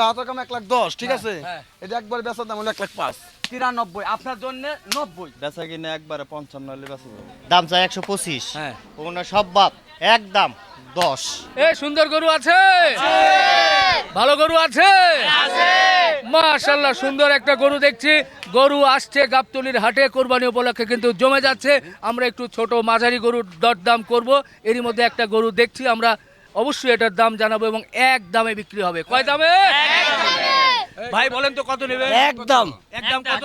দাম এক লাখ দশ ঠিক আছে? হ্যাঁ। এটা একবার বেচার দাম হলো এক লাখ পাঁচ। তিরানব্বই আপনার জন্য নব্বই। বেচা কিনে একবারে পঞ্চান্ন হলে বেচা দাম চাই একশো পঁচিশ। হ্যাঁ। ওখানে সব বাদ একদম দশ। এ সুন্দর গরু আছে? ভালো গরু আছে? মাশাল্লাহ সুন্দর একটা গরু দেখছি। গরু আসছে গাবতলির হাটে কোরবানি উপলক্ষে কিন্তু জমে যাচ্ছে। আমরা একটু ছোট মাঝারি গরুর দরদাম করব। এরই মধ্যে একটা গরু দেখছি আমরা অবশ্যই এটার দাম জানাব এবং এক দামে বিক্রি হবে। কয় দামে? ভাই বলেন তো কত নেবে একদম একদম কত?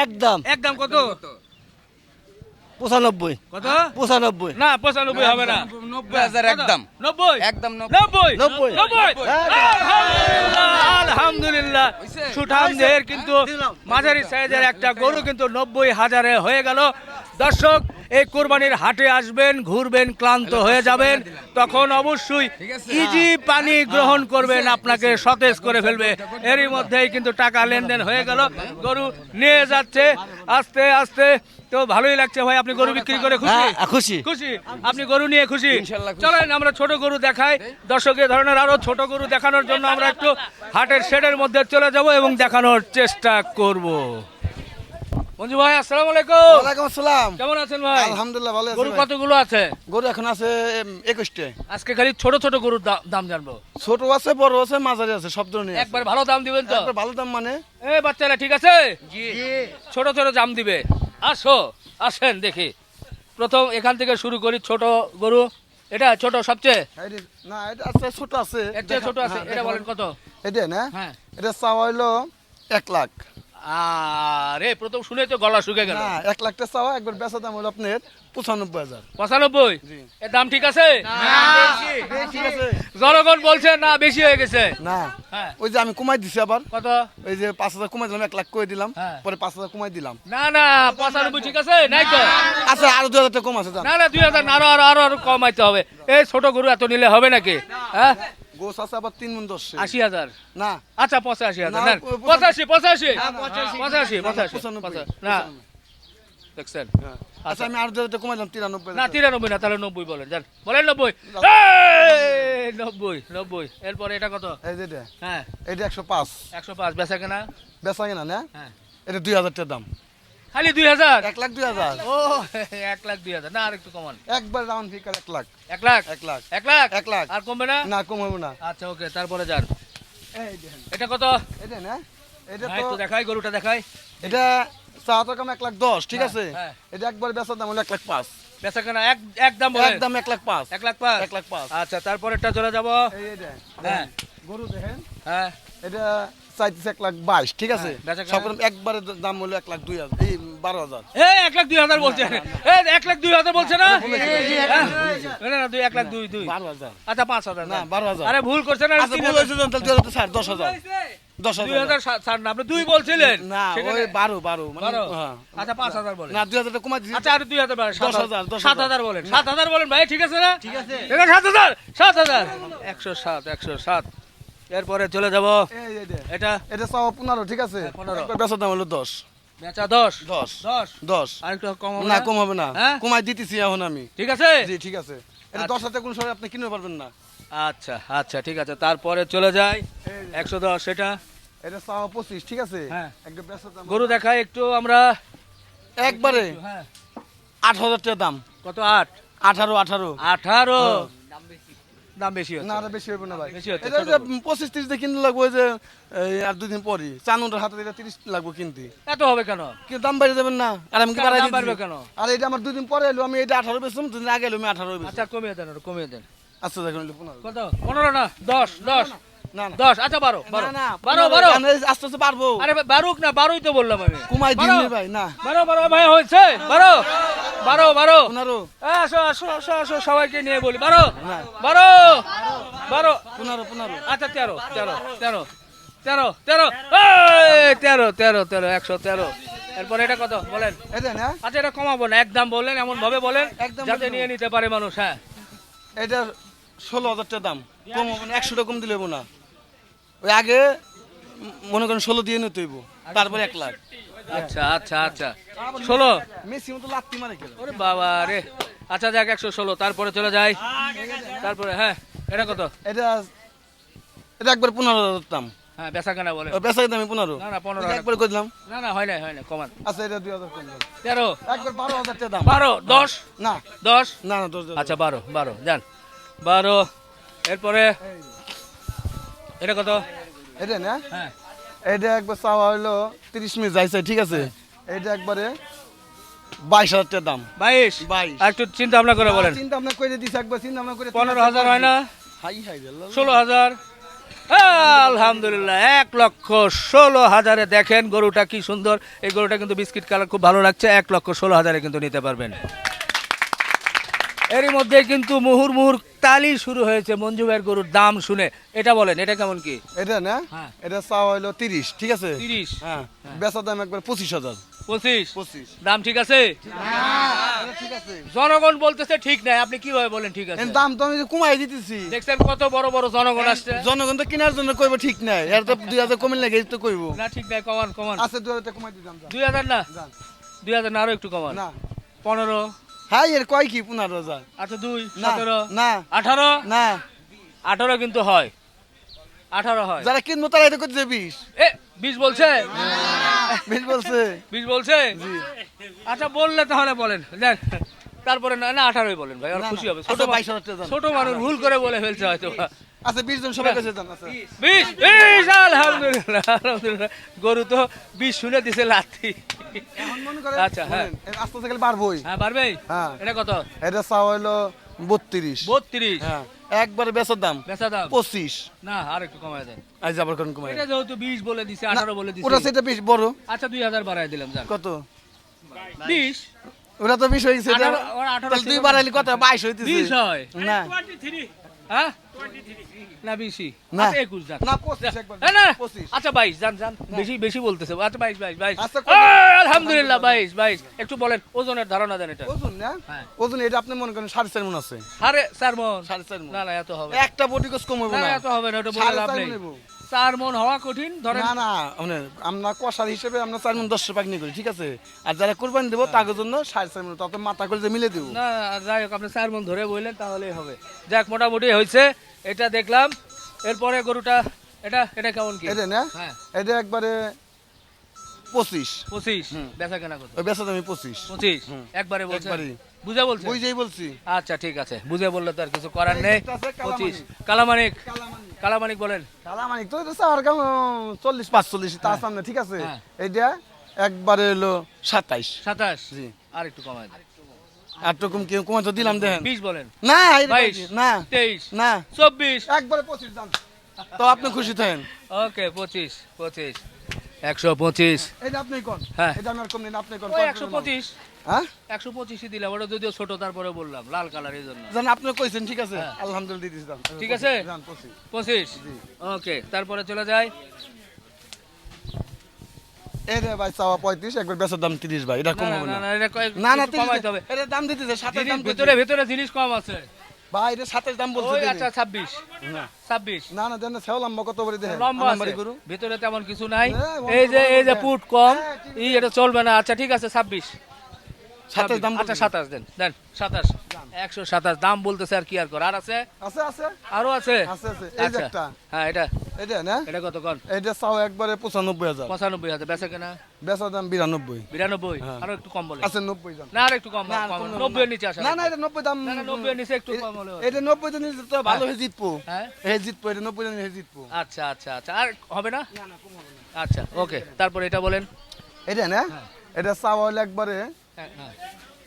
একদম একদম কত? পঁচানব্বই। কত? পঁচানব্বই। না পঁচানব্বই হবে না। নব্বই হাজার একদম নব্বই? একদম নব্বই। আলহামদুলিল্লাহ সুঠামদের কিন্তু মাঝারি সাইজের একটা গরু কিন্তু নব্বই হাজারে হয়ে গেল। দর্শক এই কোরবানির হাটে আসবেন ঘুরবেন ক্লান্ত হয়ে যাবেন তখন অবশ্যই ইজি পানি গ্রহণ করবেন আপনাকে সতেজ করে ফেলবে। এরই মধ্যেই কিন্তু টাকা লেনদেন হয়ে গেল গরু নিয়ে যাচ্ছে আস্তে আস্তে তো ভালোই লাগছে ভাই আপনি গরু বিক্রি করে খুশি? হ্যাঁ, খুশি। খুশি? আপনি গরু নিয়ে খুশি? চলেন আমরা ছোট গরু দেখাই দর্শকের ধরনের আরও ছোট গরু দেখানোর জন্য আমরা একটু হাটের শেডের মধ্যে চলে যাব এবং দেখানোর চেষ্টা করব। মঞ্জু ভাই আসসালামু আলাইকুম। ওয়ালাইকুম আসসালাম। কেমন আছেন ভাই? আলহামদুলিল্লাহ ভালো আছি গরু। কতগুলো আছে? গরু এখন আছে একুশটে। আজকে খালি ছোট ছোট গরুর দাম জানব। ছোট আছে বড় আছে মাঝারি আছে সব ধরনের আছে। একবার ভালো দাম দিবেন তো? একবার ভালো দাম মানে? এ বাচ্চারা ঠিক আছে? ছোট ছোট দাম দিবে। আসো আসেন দেখি। প্রথম এখান থেকে শুরু করি ছোট গরু। এটা ছোট সবচেয়ে? না এটা আছে ছোট আছে। চেয়ে ছোট আছে হ্যাঁ, এটা বলেন কত? এটা না? হ্যাঁ। এটা চাওয়া হইল এক লাখ। আরে প্রথম শুনে তো গলা শুকে গেল। এক লাখটা চাওয়া একবার বেচা দাম হলো আপনার পঁচানব্বই হাজার। পঁচানব্বই? এর দাম ঠিক আছে? জনগণ বলছে না বেশি হয়ে গেছে। না হ্যাঁ। ওই যে আমি কমাই দিছি আবার। কত? ওই যে পাঁচ হাজার কমাই দিলাম এক লাখ করে দিলাম হ্যাঁ। পরে পাঁচ হাজার কমাই দিলাম। না না পঁচানব্বই ঠিক আছে নাই তো? আচ্ছা আরও দু হাজার টাকা কম আছে না না দুই হাজার আরও আরও আরও আরও কমাইতে হবে। এই ছোট গরু এত নিলে হবে নাকি? হ্যাঁ? গোস আছে আবার তিন মন দশ। আশি হাজার? না। আচ্ছা পঁচাশি হাজার। পঁচাশি পঁচাশি। পঁচাশি। পঁচাশি না। দেখছেন? হ্যাঁ। আচ্ছা আমি আরও দু কমাইলাম তিরানব্বই না তিরানব্বই না তাহলে নব্বই বলেন নব্বই। নব্বই নব্বই। এরপরে এটা কত? এই হ্যাঁ। এটা একশো পাঁচ। একশো পাঁচ বেচা কেনা? বেচা কিনা না? হ্যাঁ। এটা দুই হাজার টাকা দাম। খালি দুই হাজার? এক লাখ দুই হাজার। ও এক লাখ দুই হাজার। না আর একটু কমান। একবার রাউন্ড ফিকার এক লাখ। এক লাখ? এক লাখ। এক লাখ? এক লাখ। আর কমবে না? না কম না। আচ্ছা ওকে তারপরে যান। এটা কত? এটা না এটা তো দেখাই গরুটা দেখাই। এটা চাওয়া দাম এক লাখ দশ ঠিক হ্যাঁ, আছে? হ্যাঁ। এটা একবার বেচার দাম হলো এক লাখ পাঁচ। বেচা কেনা এক একদম একদম এক লাখ পাঁচ। এক লাখ পাঁচ? এক লাখ পাঁচ। আচ্ছা তারপরেরটা চলে যাব। হ্যাঁ। গরু দেখেন। হ্যাঁ। এটা চাইতেছে এক লাখ বাইশ ঠিক আছে? হ্যাঁ, রকম একবারে দাম হলো এক লাখ দুই হাজার এই বারো হাজার। এক লাখ দুই হাজার বলছে। এক লাখ দুই হাজার বলছে না? দুই এক লাখ দুই দুই। বারো হাজার। আচ্ছা পাঁচ হাজার না, বারো হাজার। আরে ভুল করছেন না আচ্ছা দুই হাজার ষাট দশ হাজার। দশ হাজার হাজার ষাট- ষাট না আপনি দুই বলছিলেন। না ওই বারো বারো মানে বারো? হ্যাঁ। আচ্ছা পাঁচ হাজার বলেন। না দুই হাজার টাকা দিচ্ছি আচ্ছা আর দুই হাজার সাত দশ হাজার, সাত হাজার। হাজার। বলেন সাত হাজার বলেন ভাই ঠিক আছে না? ঠিক আছে। সাত হাজার সাত হাজার। একশো সাত একশো সাত। এরপরে চলে যাব। এটা? এটা চাওয়া পনেরো ঠিক আছে? হ্যাঁ, বেচার দাম হলো দশ। বেচা দশ? দশ। দশ? দশ। আর একটু কম হবে না? কম হবে না। হ্যাঁ? কমাই দিতেছি এখন আমি। ঠিক আছে? জি ঠিক আছে। এটা আচ্ছা। দশ কোন সময় আপনি কিনতে পারবেন না। আচ্ছা আচ্ছা ঠিক আছে। তারপরে চলে যাই। একশো দশ এটা? চাওয়া পঁচিশ ঠিক আছে? হ্যাঁ। গরু দেখাই একটু আমরা একবারে? আট হাজার টাকা দাম। কত আট? আঠারো আঠারো। আঠারো। দাম বেশি হচ্ছে। আরও বেশি হবে না ভাই। বেশি হচ্ছে, এটা যে গরু। পঁচিশ তিরিশ দিয়ে কিনতে লাগবে যে আর দুদিন পরই। চানুটার হাতে এটা তিরিশ লাগবে কিনতে। এত হবে কেন? কিন্তু দাম বাড়িয়ে যাবেন না। আর আমি কি দাম বাড়াই বাড়বে কেন? আর এটা আমার দুদিন পরে এলো আমি এটা আঠারো বেচলাম দুদিন আগে এলো আমি আঠারো বেচলাম। আচ্ছা কমিয়ে দেন আরও, কমিয়ে দেন। আচ্ছা দেখুন এলো পনেরো। কত? পনেরো না দশ দশ। না না দশ আচ্ছা বারো বারো। বারো বারো। আস্তে আস্তে পারব। আরে বারুক না বারোই তো বললাম আমি। কুমাই বারো। ভাই না। বারো বারো ভাই হয়েছে? বারো। বারো বারো। পনেরো। আসো আসো আসো আসো সবাইকে নিয়ে বলি। বারো। বারো। বারো। পনেরো পনেরো। আচ্ছা তেরো তেরো তেরো তেরো তেরো। তেরো তেরো তেরো একশো তেরো। এরপর এটা কত? বলেন। না আচ্ছা এটা কমাবো না একদম বললেন এমন ভাবে বলেন একদম যাতে নিয়ে নিতে পারে মানুষ হ্যাঁ। এটা ষোলো হাজার টাকা দাম। কম না একশো টাকা কম দিলে না। ওই আগে মনে করেন ষোলো দিয়ে নিতে হইব তারপরে এক লাখ। আচ্ছা আচ্ছা আচ্ছা। ষোলো? মেসি মতো লাত্তি মারে কেন ওরে বাবা রে। আচ্ছা যাক একশো ষোলো তারপরে চলে যাই। তারপরে হ্যাঁ এটা কত? এটা এটা একবার পনেরো দাম। হ্যাঁ বেচা কেনা দামি পনেরো। না, না, 15 একবার না না হয় না হয় না কমান। আচ্ছা এটা দুই হাজার তেরো? একবার বারো হাজার টাকা দাম। বারো? দশ? না। দশ? না না দশ আচ্ছা বারো বারো যান বারো। এরপরে এটা কত? এটা না? হ্যাঁ। এটা একবার চাওয়া হলো তিরিশ মিনিট যাইছে ঠিক আছে? এটা একবারে বাইশ হাজার টাকা দাম। বাইশ? বাইশ। একটু চিন্তা ভাবনা করে বলেন। চিন্তা ভাবনা করে দিছে একবার চিন্তা ভাবনা করে পনেরো হাজার হয় না? হাই হাই ষোলো হাজার। আলহামদুলিল্লাহ এক লক্ষ ষোলো হাজারে দেখেন গরুটা কি সুন্দর। এই গরুটা কিন্তু বিস্কিট কালার খুব ভালো লাগছে এক লক্ষ ষোলো হাজারে কিন্তু নিতে পারবেন। এরই মধ্যে কিন্তু মুহুর মুহুর তালি শুরু হয়েছে মঞ্জু ভাইয়ের গরুর দাম শুনে। এটা বলেন এটা কেমন কি? এটা না? হ্যাঁ। এটা চাওয়া হলো তিরিশ ঠিক আছে? তিরিশ? হ্যাঁ। বেচা দাম একবার পঁচিশ হাজার। পঁচিশ? পঁচিশ। দাম ঠিক আছে? জনগণ বলতেছে ঠিক নাই আপনি কীভাবে বলেন ঠিক আছে? দাম তো আমি কমাই দিতেছি। দেখছেন কত বড় বড় জনগণ আসছে। জনগণ তো কেনার জন্য কইব ঠিক নাই এর তো দুই হাজার কমিল লাগে তো কইব। না ঠিক নাই কমান কমান। আছে দুই হাজার কমাই দিলাম যা। দুই হাজার না? দুই হাজার না আরও একটু কমান। না। পনেরো? এর কয় কি? পনেরো হাজার। আচ্ছা দুই না সতেরো না আঠারো? না। আঠারো কিন্তু হয়। আঠারো হয়। যারা কিনবো তারা এটা করতে বিশ। এ বিশ বলছে? বিশ বলছে। বিশ বলছে? আচ্ছা বললে তাহলে বলেন। দেখ তারপরে না না আঠারোই বলেন ভাই আর না, খুশি হবে। ছোট আচ্ছা, দাম। ছোট মানুষ ভুল করে বলে ফেলছে হয়তো আচ্ছা বিশ জন সবাই কাছে আছে আলহামদুলিল্লাহ আলহামদুলিল্লাহ। গরু তো বিশ শুনে দিছে লাথি। এখন মনে করেন আচ্ছা, হ্যাঁ। আস্তে আস্তে গেলে হ্যাঁ হ্যাঁ। এটা কত? এটা চাওয়া হলো বত্রিশ। বত্রিশ? হ্যাঁ। একবারে বেচার দাম। বেচা দাম? পঁচিশ। না আর একটু কমায় দেন। আজ আবার কোন কমাই এটা যেহেতু বিশ বলে দিছে আঠারো বলে দিছে। ওটা সেটা বেশ বড়। আচ্ছা দুই হাজার বাড়াই দিলাম যান। কত? বিশ? ওটা তো বিশ হয়ে গেছে আঠারো, ওর আঠারো তাহলে দুই ছিল। বাড়াইলি কত? বাইশ হইতেছে। বিশ হয়। না। হ্যাঁ? না বেশি। না। আচ্ছা একুশ যান। না পঁচিশ একবার। না, না। পঁচিশ। আচ্ছা বাইশ যান যান। বেশি বেশি বলতেছে। আচ্ছা বাইশ বাইশ বাইশ। আচ্ছা, আলহামদুলিল্লাহ বাইশ বাইশ। একটু বলেন ওজনের ধারণা দেন এটা। ওজন না? হ্যাঁ। ওজন এটা আপনি মনে করেন সাড়ে চার মন আছে। সাড়ে চার মন? সাড়ে চার মন। না না এত হবে একটা বডি কোস কম হবে না এত হবে না ওটা বলে লাভ নেই। চার মন হওয়া কঠিন ধরেন না না মানে আমরা কষার হিসেবে আমরা চার মন দশটা পাকনি করি ঠিক আছে? আর যারা কোরবানি দেবো তার জন্য সাড়ে চার মন তাতে মাথা করে মিলে দেবো। না যাই হোক আপনি চার মন ধরে বললেন তাহলেই হবে। যাক মোটামুটি হয়েছে। এটা দেখলাম। এরপরে গরুটা এটা এটা কেমন কি? এটা না? হ্যাঁ। এটা একবারে পঁচিশ। পঁচিশ। বেচা কেনা কত? ওই বেচা দামি পঁচিশ। পঁচিশ একবারে বলছে। বুঝে বলছে? বুঝেই বলছি। আচ্ছা ঠিক আছে। বুঝে বললে তো আর কিছু করার নেই। পঁচিশ। কালামানিক। কালামানিক। বলেন। কালামানিক তো চাওয়ার কাম চল্লিশ পাঁচচল্লিশ তার সামনে ঠিক আছে? হ্যাঁ। এইটা একবারে হলো সাতাইশ। সাতাশ? জি। আর একটু কমায় দেন। আর তো কেউ কমে তো দিলাম দেখেন বিশ বলেন। না বাইশ না। তেইশ না। চব্বিশ। একবারে পঁচিশ দাম তো আপনি খুশি থাকেন। ওকে পঁচিশ পঁচিশ। একশো পঁচিশ। এটা আপনি কোন? হ্যাঁ। এটা আমি আর আপনি কোন? একশো পঁচিশ। হ্যাঁ? একশো পঁচিশই দিলাম ওটা যদিও ছোট তারপরে বললাম লাল কালার এই জন্য। জান আপনি কইছেন ঠিক আছে? হ্যাঁ। আলহামদুলিল্লাহ দিয়ে দাম ঠিক আছে? পঁচিশ পঁচিশ। ওকে তারপরে চলে যায় ভাই চাওয়া পঁয়ত্রিশ একবার বেচার দাম তিরিশ ভাই। এটা কম না, হবে না, না। না, এটা কয়েক- না না একটু কমাইতে হবে। এটা দাম দিতেছে সাতাশ জিনিস ভিতরে ভিতরে জিনিস কম আছে। ভাই এটা সাতাশ দাম বলছে ওই আচ্ছা ছাব্বিশ। না। ছাব্বিশ। না না দেন সেও লম্বা কত করে দেখেন? লম্বা আনামবাড়ি আছে। ভিতরে তেমন কিছু নাই। হ্যাঁ, এই যে এই যে হ্যাঁ। পুট কম হ্যাঁ, এই এটা চলবে না। আচ্ছা ঠিক আছে ছাব্বিশ। সাতাশ দাম আচ্ছা সাতাশ দেন দেন সাতাশ। একশো সাতাশ দাম বলতেছে আর কি আর কর। আর আছে? আছে আছে। আরও আছে? আছে আছে। এই যে আচ্ছা একটা। হ্যাঁ এটা। এটা না? এটা কত কন এটা চাও একবারে পঁচানব্বই হাজার। পঁচানব্বই হাজার। বেচা কেনা? বেচার দাম বিরানব্বই। বিরানব্বই? হ্যাঁ। আরও একটু কম বলে। আছে নব্বই দাম না আর একটু কম নব্বই নিচে আসা না না এটা নব্বই দাম না, না, 90 এর নিচে একটু কম হলে এটা নব্বই জন নিচে তো ভালো হয়ে জিতবো। হ্যাঁ? হে জিতবো এটা নব্বই জন হে জিতবো। আচ্ছা আচ্ছা আচ্ছা। আর হবে না? আচ্ছা ওকে। তারপর এটা বলেন। এটা না? হ্যাঁ। এটা চাওয়া হলে একবারে হ্যাঁ, হ্যাঁ।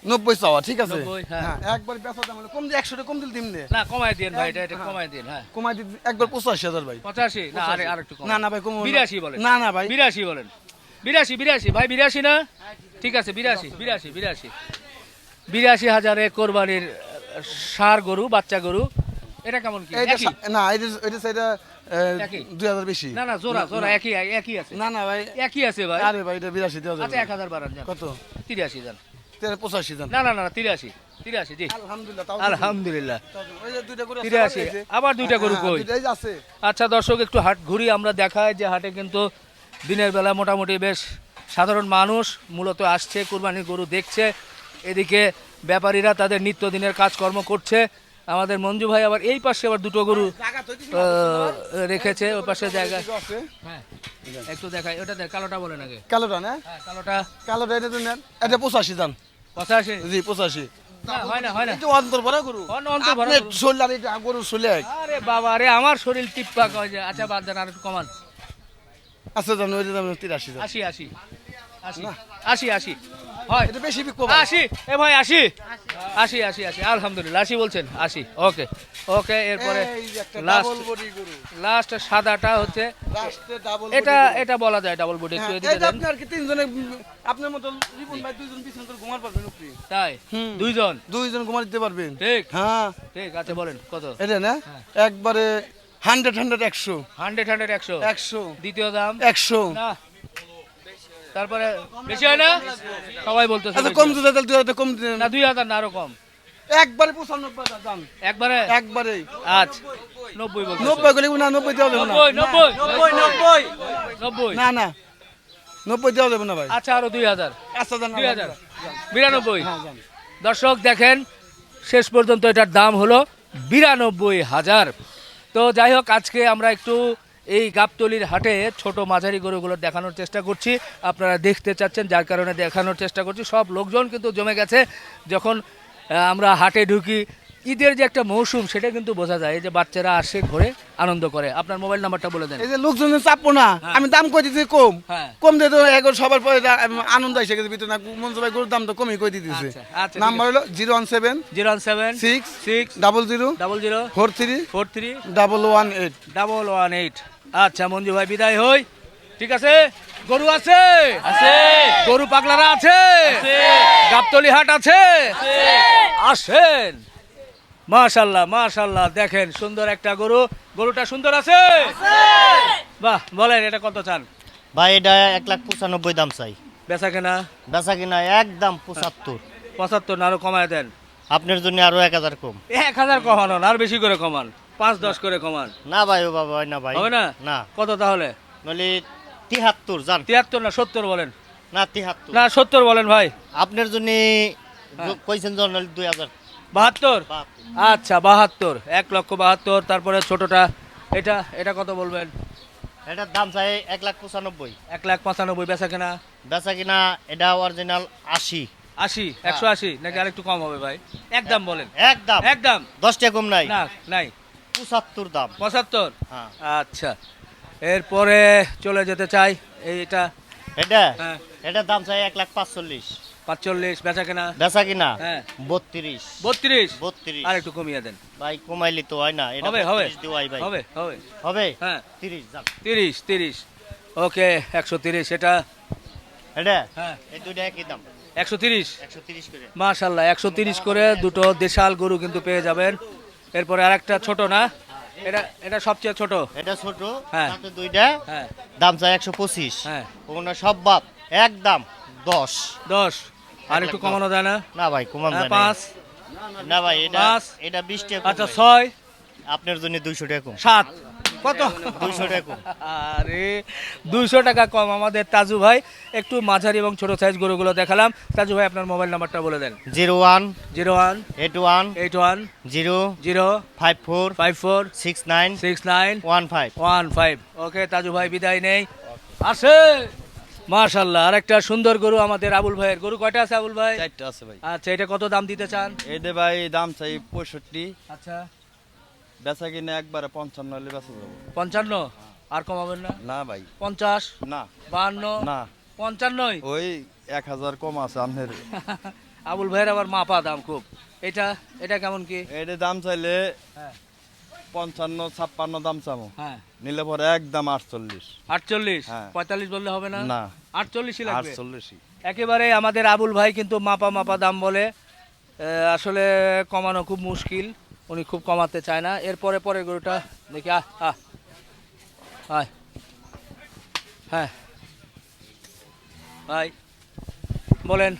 নব্বই চাওয়া ঠিক আছে? হ্যাঁ। হ্যাঁ একবার বেচা দাম কম দিয়ে একশো কম দিল না কমাই দিন ভাই এটা এটা কমাই দিন হ্যাঁ। কমাই দিন একবার পঁচাশি হাজার ভাই। পঁচাশি? না আরে আর একটু কম না না ভাই কম বিরাশি বলেন। না না ভাই। বিরাশি বলেন। বিরাশি বিরাশি। ভাই বিরাশি না? ঠিক আছে বিরাশি বিরাশি বিরাশি। বিরাশি হাজারে কোরবানির ষাঁড় গরু বাচ্চা গরু। এটা কেমন কি? একই? না এটা এটা সেটা? দুই হাজার বেশি। না না জোড়া জোড়া একই একই আছে। না না ভাই। একই আছে ভাই। আরে ভাই এটা বিরাশি আচ্ছা এক হাজার বাড়ান কত? তিরাশি তেরো পঁচাশি জান। না না না তিরাশি তিরাশি জি। আলহামদুলিল্লাহ আলহামদুলিল্লাহ। ওই যে দুইটা করে আছে, তিরাশি আবার দুইটা গরু হ্যাঁ, কই? আছে। আচ্ছা দর্শক একটু হাট ঘুরি আমরা দেখাই যে হাটে কিন্তু দিনের বেলা মোটামুটি বেশ সাধারণ মানুষ মূলত আসছে কুরবানির গরু দেখছে। এদিকে ব্যাপারীরা তাদের নিত্যদিনের কাজকর্ম করছে। আমাদের মঞ্জু ভাই আবার এই পাশে আবার দুটো গরু রেখেছে ওই পাশে জায়গা হ্যাঁ একটু দেখাই ওটা দেখ কালোটা বলেন আগে। কালোটা না? হ্যাঁ কালোটা। কালোটা এটা তো নেন। এটা পঁচাশি দাম পঁচাশি? জি পঁচাশি। আমার শরীর টিপ্পা আচ্ছা বাদ দেন আর একটু কমান। আচ্ছা তিরাশি আশি আশি। আশি আশি। হয়। এটা বেশি বিকবো আশি এ ভাই আশি আশি আশি আশি আলহামদুলিল্লাহ আশি বলছেন আশি ওকে ওকে এরপরে এই যে একটা লাস্ট ডাবল বডি গরু। লাস্ট সাদাটা হচ্ছে এটা এটা বলা যায় ডাবল বডি একটু এদিকে হ্যাঁ, দেন। আপনি কি তিনজনে আপনার মতো রিপন ভাই দুইজন পিছন করে ঘুমার পারবেন উপরে তাই? দুইজন? দুইজন ঘুমার দিতে পারবেন। ঠিক। হ্যাঁ। ঠিক আছে বলেন কত? এটা না? একবারে হান্ড্রেড হান্ড্রেড একশো। হান্ড্রেড হান্ড্রেড একশো। একশো। দ্বিতীয় দাম? একশো। না। তারপরে বেশি হয় না? সবাই বলতেছে আচ্ছা কম। দিতে তাহলে দুই হাজার কম না দুই হাজার না আরও কম। একবারে পঁচানব্বই হাজার দাম। একবারে? একবারে। আচ্ছা। নব্বই বলতে নব্বই গেলে না নব্বই দেওয়া যাবে না। নব্বই নব্বই? নব্বই নব্বই। না না। নব্বই দেওয়া যাবে না ভাই। আচ্ছা আরও দুই হাজার। আচ্ছা দুই হাজার। বিরানব্বই। হ্যাঁ দর্শক দেখেন শেষ পর্যন্ত এটার দাম হলো বিরানব্বই হাজার। তো যাই হোক আজকে আমরা একটু এই গাবতলির হাটে ছোট মাঝারি গরুগুলো দেখানোর চেষ্টা করছি। আপনারা দেখতে চাচ্ছেন যার কারণে দেখানোর চেষ্টা করছি। সব লোকজন কিন্তু জমে গেছে। যখন আমরা হাটে ঢুকি ঈদের যে একটা মৌসুম সেটা কিন্তু বোঝা যায়। এই যে বাচ্চারা আসে ঘরে আনন্দ করে। আপনার মোবাইল নাম্বারটা বলে দেন। এই যে লোকজন চাপবো না। আমি দাম কই দিতে কম। হ্যাঁ। কম দিয়ে তো এগো সবার পরে আনন্দ এসে গেছে ভিতরে না মঞ্জু ভাই গরুর দাম তো কমই কই দিতেছে। আচ্ছা, আচ্ছা, নাম্বার হলো zero one seven zero one seven six six double zero double zero four three four three double one eight. Double one eight. আচ্ছা মঞ্জু ভাই বিদায় হই। ঠিক আছে? গরু আছে? আছে। গরু পাগলারা আছে? গাবতলি হাট আছে? আসেন। মাশাল্লাহ মাশাল্লাহ দেখেন সুন্দর একটা গরু। গরুটা সুন্দর আছে। বাহ বলেন এটা কত চান? ভাই এটা এক লাখ পঁচানব্বই দাম চাই। বেচা কেনা? বেচা কিনা একদম পঁচাত্তর। পঁচাত্তর না আরও কমায় দেন। আপনার জন্য আরও এক হাজার কম। এক হাজার কমানো না, আর বেশি করে কমান। পাঁচ দশ করে কমান। না ভাই ও বাবা হয় না ভাই। হবে না? না। কত তাহলে? নলি তিহাত্তর জান। তিয়াত্তর না সত্তর বলেন? না তিহাত্তর। না সত্তর বলেন ভাই। আপনার জন্য কইছেন জন নলি দুই হাজার। বাহাত্তর? আচ্ছা বাহাত্তর। এক লক্ষ বাহাত্তর তারপরে ছোটটা। এটা এটা কত বলবেন? এটার দাম চাই এক লাখ পঁচানব্বই। এক লাখ পঁচানব্বই বেচা কেনা? বেচা কিনা এটা অরিজিনাল আশি। আশি একশো আশি? নাকি আরেকটু কম হবে ভাই? একদম বলেন। একদম একদম দশটা কম নাই। না নাই। পঁচাত্তর দাম। পঁচাত্তর? হ্যাঁ। আচ্ছা। এরপরে চলে যেতে চাই। এইটা। এটা? হ্যাঁ। এটার দাম চাই এক লাখ পাঁচচল্লিশ। পাঁচচল্লিশ বেচা কেনা? বেচা কিনা? হ্যাঁ। বত্রিশ। বত্রিশ? বত্রিশ। আর একটু কমিয়ে দেন। ভাই কমাইলি তো হয় না। এটা হবে হবে। ভাই। হবে হবে। হবে? হ্যাঁ। তিরিশ যান তিরিশ তিরিশ। ওকে একশো তিরিশ। এটা? এটা? হ্যাঁ। এই দুইটা একই দাম। একশো তিরিশ? একশো তিরিশ করে। মাশাল্লাহ একশো তিরিশ করে দুটো দেশাল গরু কিন্তু পেয়ে যাবেন। এরপরে আরেকটা ছোট না? এটা এটা সবচেয়ে ছোট। এটা ছোট হ্যাঁ। দুইটা। হ্যাঁ। দাম চাই একশো পঁচিশ। হ্যাঁ। ওগুলো সব বাপ এক দাম দশ। দশ। আর একটু কমানো যায় না? না ভাই কমানো হ্যাঁ, যায়। পাঁচ। না ভাই এটা। এটা বিশ টাকা আচ্ছা ছয়। আপনার জন্য দুইশো টাকা সাত। কত? দুইশো টাকা। কম আরে দুইশো টাকা কম। আমাদের তাজু ভাই একটু মাঝারি এবং ছোট সাইজ গরুগুলো দেখালাম। তাজু ভাই আপনার মোবাইল নাম্বারটা বলে দেন। Zero one zero one eight one eight one zero zero five four five four six nine six nine one five. One five. Okay Taju ভাই বিদায় নেই। আছে মার্শাল্লাহ আর একটা সুন্দর গরু আমাদের আবুল ভাইয়ের। গরু কয়টা আছে আবুল ভাই? চারটা আছে ভাই। আচ্ছা এটা কত দাম দিতে চান? এইটা ভাই দাম চাই পঁয়ষট্টি। আচ্ছা। বেচা কিনে একবারে পঞ্চান্ন হলে বেচা যাব। পঞ্চান্ন? আর কমাবেন না? না ভাই। পঞ্চাশ? না। বাহান্ন? না। পঞ্চান্নই? ওই এক হাজার কম আছে আপনার আবুল ভাইয়ের আবার মাপা দাম খুব। এটা এটা কেমন কি? এইটা দাম চাইলে হ্যাঁ। পঞ্চান্ন ছাপ্পান্ন দাম চামো হ্যাঁ। নিলে পরে একদম আটচল্লিশ। আটচল্লিশ? হ্যাঁ। পঁয়তাল্লিশ বললে হবে না? না। আটচল্লিশই লাগবে? আটচল্লিশই। একেবারে আমাদের আবুল ভাই কিন্তু মাপা মাপা দাম বলে। আসলে কমানো খুব মুশকিল। উনি খুব কমাতে চায় না। এরপরে পরে গরুটা দেখি আহ আহ আয়। হ্যাঁ। ভাই বলেন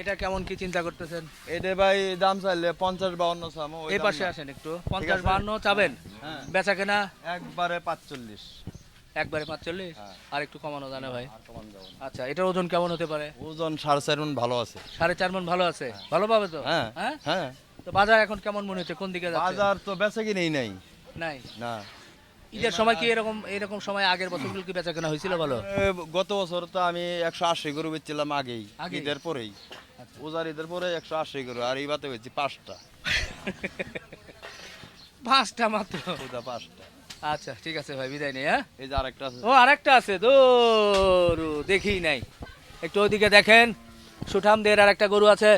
এটা কেমন কি চিন্তা করতেছেন? এইটা ভাই দাম চাইলে পঞ্চাশ বাউন্ন চামো এই পাশে আসেন একটু। পঞ্চাশ আছে? বাহান্ন চাবেন? হ্যাঁ। বেচা কেনা? একবারে পাঁচচল্লিশ। একবারে পাঁচচল্লিশ? হ্যাঁ। আর একটু কমানো জানে ভাই। আচ্ছা এটার ওজন কেমন হতে পারে? ওজন সাড়ে চার মন ভালো আছে। সাড়ে চার মন ভালো আছে? ভালো পাবে তো? হ্যাঁ। হ্যাঁ? হ্যাঁ। তো বাজার এখন কেমন মনে হচ্ছে? কোন দিকে যাচ্ছে? বাজার তো বেচা কিনেই নাই। নাই? না। ঈদের সময় কি এরকম এরকম সময় আগের বছরগুলো কি বেচা কেনা হয়েছিল বলো? গত বছর তো আমি একশো আশি গরু বেচছিলাম আগেই? ঈদের পরেই। ওজার ঈদের পরে একশো আশি গরু আর এই বাতে বেচছি পাঁচটা। পাঁচটা মাত্র? পাঁচটা। আচ্ছা ঠিক আছে ভাই বিদায় নেই হ্যাঁ? এই যে আরেকটা আছে। ও আরেকটা আছে দৌড়ু দেখি নাই। একটু ওইদিকে দেখেন সুঠামদের আর একটা গরু আছে।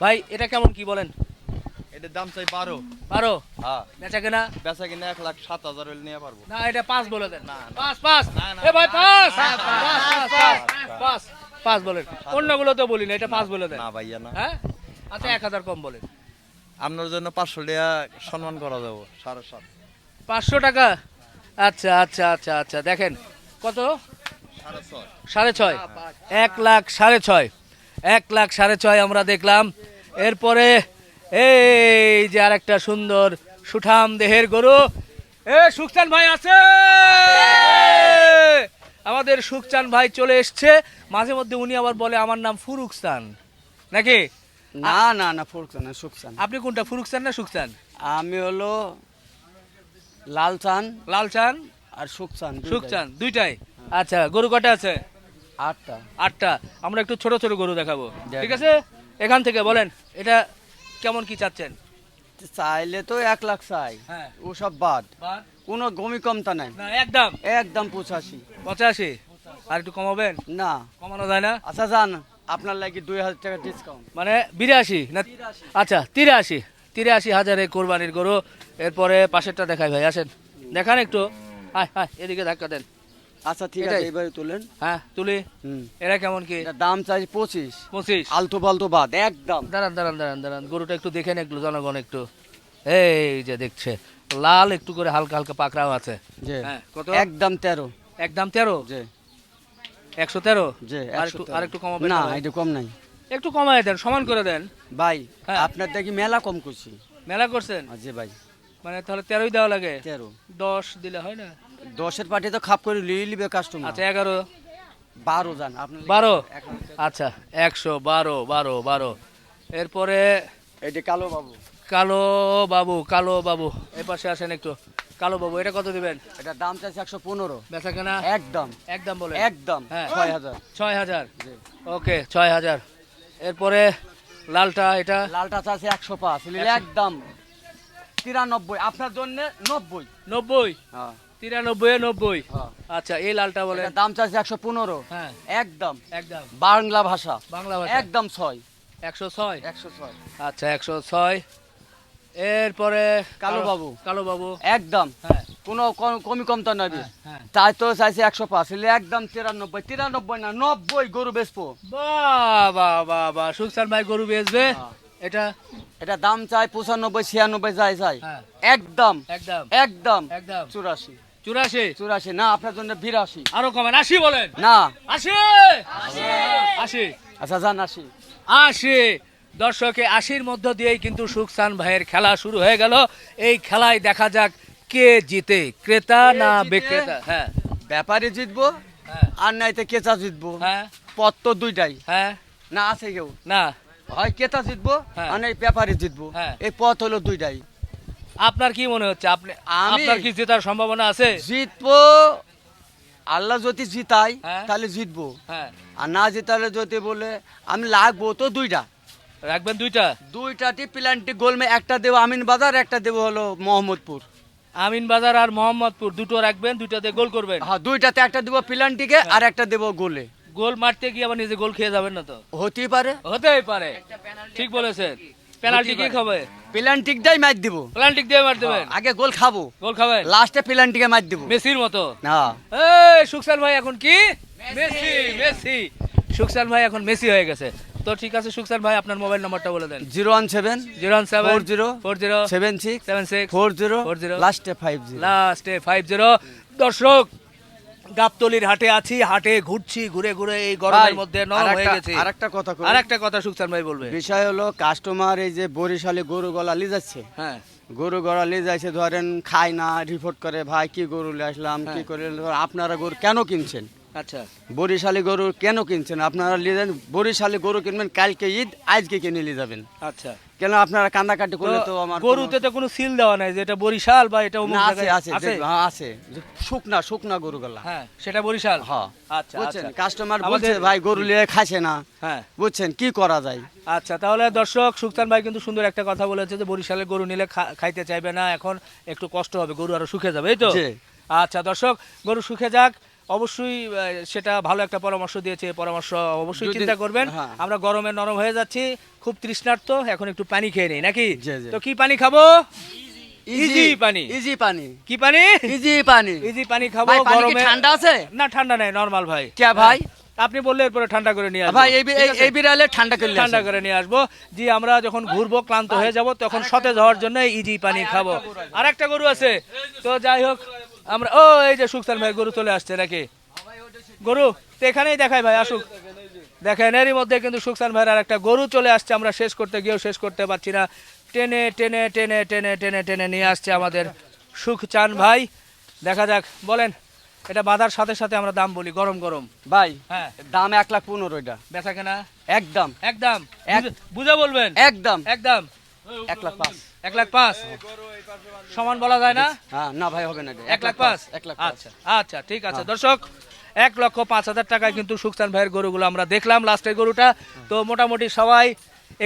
ভাই এটা কেমন কি বলেন? এটার দাম চাই বারো। পারো হ্যাঁ। বেচা কেনা? বেচা কিনে এক লাখ সাত হাজার হলে নিয়ে পারব। না এটা পাঁচ বলে দেন। পাঁচ পাঁচ। এ ভাই পাঁচ পাঁচ, পাঁচ, বলেন অন্যগুলো তো বলি না এটা পাঁচ বলে দেন। না ভাইয়া না। হ্যাঁ? আচ্ছা এক হাজার কম বলেন। আপনার জন্য পাঁচশো টাকা সম্মান করা যাব সাড়ে সাত। পাঁচশো টাকা? আচ্ছা আচ্ছা আচ্ছা আচ্ছা দেখেন। কত? সাড়ে ছয়। এক লাখ সাড়ে ছয়। এক লাখ সাড়ে ছয় আমরা দেখলাম। এরপরে এই যে আর একটা সুন্দর সুঠাম দেহের গরু। এ সুখচান ভাই আছে! আমাদের সুখচান ভাই চলে এসছে। মাঝে মধ্যে উনি আবার বলে আমার নাম ফুরুকসান। নাকি? না না না ফুরকসান না সুকসান আপনি কোনটা ফুরুকসান না সুখচান? আমি হলো লাল চান লাল চান আর দুইটাই। সুখচান দুইটাই। আচ্ছা গরু কটা আছে? আটটা। আটটা। আমরা একটু ছোট ছোট গরু দেখাবো। ঠিক আছে? এখান থেকে বলেন এটা কেমন কি চাচ্ছেন? চাইলে তো এক লাখ চাই। হ্যাঁ। ওসব বাদ। কোনো গমি কমতা নাই। না একদম? একদম পঁচাশি। পঁচাশি? আর একটু কমাবেন? না। কমানো যায় না? আচ্ছা যান। আপনার লাগি দুই হাজার টাকা ডিসকাউন্ট মানে বিরাশি? না আচ্ছা তিরাশি। তিরাশি হাজারে কোরবানির গরু। এরপরে পাশেরটা দেখাই ভাই আসেন। দেখান একটু। হাই হাই এদিকে ধাক্কা দেন। আচ্ছা ঠিক আছে এবারে তুলেন। হ্যাঁ তুলি। এরা কেমন কি? দাম চাই পঁচিশ। পঁচিশ? আলতো পালতো বাদ একদম। দাঁড়ান দাঁড়ান দাঁড়ান দাঁড়ান। গরুটা একটু দেখেন একটু জনগণ একটু। এই যে দেখছে লাল একটু করে হালকা হালকা পাকড়াও আছে। হ্যাঁ কত? একদম তেরো। একদম তেরো? যে। একশো তেরো? যে আর একটু কমাবেন না এটা কম নাই। একটু কমায় দেন সমান করে দেন। ভাই হ্যাঁ। আপনার দেখি মেলা কম করছি। মেলা করছেন? যে ভাই। মানে তাহলে তেরোই দেওয়া লাগে? তেরো। দশ দিলে হয় না? দশের পার্টি তো খাপ করে লিয়ে নিবে কাস্টমার আচ্ছা এগারো। বারো যান আপনার বারো। আচ্ছা একশো বারো বারো বারো। এরপরে এটা কালো বাবু। কালো বাবু কালো বাবু। এই পাশে আসেন একটু। কালো বাবু এটা কত দিবেন? এটা দাম চাইছে একশো পনেরো। বেচা কেনা? একদম। একদম বলে একদম হ্যাঁ। ছয় হাজার। ছয় হাজার? ওকে ছয় হাজার। এরপরে লালটা এটা? লালটা চাইছে একশো পাঁচ। একদম। তিরানব্বই আপনার জন্য নব্বই। নব্বই? হ্যাঁ। তিরানব্বই নব্বই। হ্যাঁ। আচ্ছা এই লালটা বলে দাম চাইছে একশো পনেরো। হ্যাঁ। একদম। একদম। বাংলা ভাষা। বাংলা ভাষা। একদম ছয়। একশো ছয়? একশো ছয়। আচ্ছা একশো ছয়। এরপরে কালো বাবু। কালো বাবু। একদম। হ্যাঁ। কোনো কম- কমি কমতা নয়। হ্যাঁ তাই তো চাইছে একশো পাঁচ। একদম তিরানব্বই। তিরানব্বই না নব্বই গরু বেচবো। বাহ ভাই গরু বেচবে। এটা? এটা দাম চাই পঁচানব্বই ছিয়ানব্বই যাই যাই। একদম। একদম। একদম। একদম। চুরাশি। চুরাশি। চুরাশি না আপনার জন্য বিরাশি। আরও কমেন আশি বলেন। না। আশি! আশি! আচ্ছা যান আশি আশি। দর্শকে আশির মধ্য দিয়েই কিন্তু সুখসান ভাইয়ের খেলা শুরু হয়ে গেল। এই খেলায় দেখা যাক কে জিতে। ক্রেতা না বিক্রেতা? হ্যাঁ। ব্যাপারে জিতবো? হ্যাঁ। আর নাইতে কেচা জিতবো। হ্যাঁ। পথ তো দুইটাই। হ্যাঁ। না আছে কেউ। না। হয় কেতা জিতবো হ্যাঁ। আর এই ব্যাপারে জিতবো। হ্যাঁ। এই পথ হলো দুইটাই। আপনার কি মনে হচ্ছে? আপনি আপনার কি জেতার সম্ভাবনা আছে? জিতবো। আল্লাহ যদি জিতাই হ্যাঁ। তাহলে জিতবো। হ্যাঁ। আর না জিতালে যদি বলে আমি লাগবো তো দুইটা। রাখবেন দুইটা? দুইটাটি প্ল্যান্টি গোলমে একটা দেবো আমিন বাজার একটা দেবো হলো মোহাম্মদপুর। আমিন বাজার আর মোহাম্মদপুর দুটো রাখবেন দুইটাতে গোল করবেন। হ্যাঁ দুইটাতে একটা দেবো প্ল্যান্টিকে আর একটা দেবো গোলে। গোল মারতে গিয়ে আবার নিজে গোল খেয়ে যাবেন না তো? হতেই পারে। হতেই পারে। ঠিক বলেছেন। পেনাল্টি কি। খাবে? প্ল্যান্টিকটাই মার দিব। প্লান্টিক দিয়ে মার দেবেন। আগে গোল খাব। গোল খাবেন? লাস্টে প্ল্যান্টিকে মার দিব। মেসির মতো? হ্যাঁ এই সুকসান ভাই এখন কি? Messi Messi. সুকসান ভাই এখন মেসি হয়ে গেছে। তো ঠিক আছে সুকসান ভাই আপনার মোবাইল নাম্বারটা বলে দেন। Zero one seven zero one seven four zero four zero seven six seven six four zero four zero. লাস্টে ফাইভ জিরো লাস্টে ফাইভ জিরো দর্শক গাবতলির হাটে আছি হাটে ঘুরছি ঘুরে ঘুরে এই গরমের মধ্যে নরম হয়ে গেছে। আর একটা কথা কই। আর কথা সুকসান ভাই বলবে। বিষয় হলো কাস্টমার এই যে বরিশালে গরু গলা লি যাচ্ছে। হ্যাঁ। গরু গলা লি যাচ্ছে ধরেন খায় না রিপোর্ট করে ভাই কি গরু নিয়ে আসলাম কি হ্যাঁ। করে আপনারা গরু কেন কিনছেন? আচ্ছা। বরিশালি গরু কেন কিনছেন? আপনারা নিয়ে যান বরিশালি গরু কিনবেন কালকে ঈদ আজকে কিনে নিয়ে যাবেন। আচ্ছা। কেন আপনারা কান্দাকাটি করলে তো আমার গরুতে তো কোনো সিল দেওয়া নাই যে এটা বরিশাল বা এটা অমুক আছে আছে হ্যাঁ, আছে। শুকনা শুকনা গরু গলা হ্যাঁ সেটা বরিশাল? হ্যাঁ। আচ্ছা বুঝছেন? আচ্ছা। কাস্টমার বলছে ভাই গরু খাইছে না। হ্যাঁ। বুঝছেন? কি করা যায়? আচ্ছা তাহলে দর্শক সুলতান ভাই কিন্তু সুন্দর একটা কথা বলেছে যে বরিশালের গরু নিলে খাইতে চাইবে না এখন একটু কষ্ট হবে গরু আরও শুকে যাবে এই তো? আচ্ছা দর্শক গরু শুকে যাক। অবশ্যই সেটা ভালো একটা পরামর্শ দিয়েছে পরামর্শ অবশ্যই চিন্তা করবেন। হ্যাঁ। আমরা গরমে নরম হয়ে যাচ্ছি খুব তৃষ্ণার্ত এখন একটু পানি খেয়ে নেই নাকি। তো কি পানি খাব? ইজি পানি। ইজি পানি। কি পানি? ইজি পানি। ইজি পানি খাব গরমে ঠান্ডা আছে? না ঠান্ডা নাই নরমাল ভাই। কে ভাই? আপনি বললে এরপরে ঠান্ডা করে নিয়ে আসব। ভাই এই বিড়ালে ঠান্ডা করলে ঠান্ডা করে নিয়ে আসব। জি আমরা যখন ঘুরবো ক্লান্ত হয়ে যাব তখন সতেজ হওয়ার জন্য ইজি পানি খাব। আর একটা গরু আছে। তো যাই হোক আমরা ও এই যে সুখসান ভাই গরু চলে আসছে নাকি? গরু তো এখানেই দেখাই ভাই আসুক। দেখেন এরই মধ্যে কিন্তু সুখসান ভাইয়ের আর একটা গরু চলে আসছে আমরা শেষ করতে গিয়েও শেষ করতে পারছি না। টেনে টেনে টেনে টেনে টেনে টেনে নিয়ে আসছে আমাদের সুখচান ভাই। দেখা যাক বলেন এটা বাঁধার সাথে সাথে আমরা দাম বলি গরম গরম। ভাই হ্যাঁ। দাম এক লাখ পনেরো এটা। বেচা কেনা? একদম। একদম। এক- বুঝে- বুঝে বলবেন? একদম। একদম। এক লাখ পাঁচ। এক লাখ পাঁচ। সমান বলা যায় না? হ্যাঁ না ভাই হবে না এক লাখ পাঁচ? এক লাখ আচ্ছা আচ্ছা ঠিক আছে। দর্শক এক লক্ষ পাঁচ হাজার টাকায় কিন্তু সুখসান ভাইয়ের গরুগুলো আমরা দেখলাম লাস্টের গরুটা। তো মোটামুটি সবাই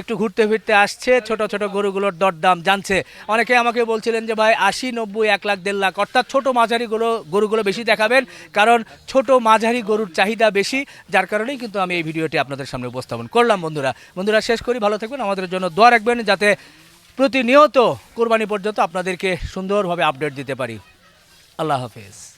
একটু ঘুরতে ফিরতে আসছে ছোট ছোট গরুগুলোর দরদাম জানছে। অনেকে আমাকে বলছিলেন যে ভাই আশি নব্বই এক লাখ দেড় লাখ অর্থাৎ ছোট মাঝারি গরু গরুগুলো বেশি দেখাবেন কারণ ছোট মাঝারি গরুর চাহিদা বেশি যার কারণেই কিন্তু আমি এই ভিডিওটি আপনাদের সামনে উপস্থাপন করলাম বন্ধুরা। বন্ধুরা শেষ করি ভালো থাকবেন আমাদের জন্য দোয়া রাখবেন যাতে প্রতিনিয়ত কোরবানি পর্যন্ত আপনাদেরকে সুন্দরভাবে আপডেট দিতে পারি। আল্লাহ হাফেজ।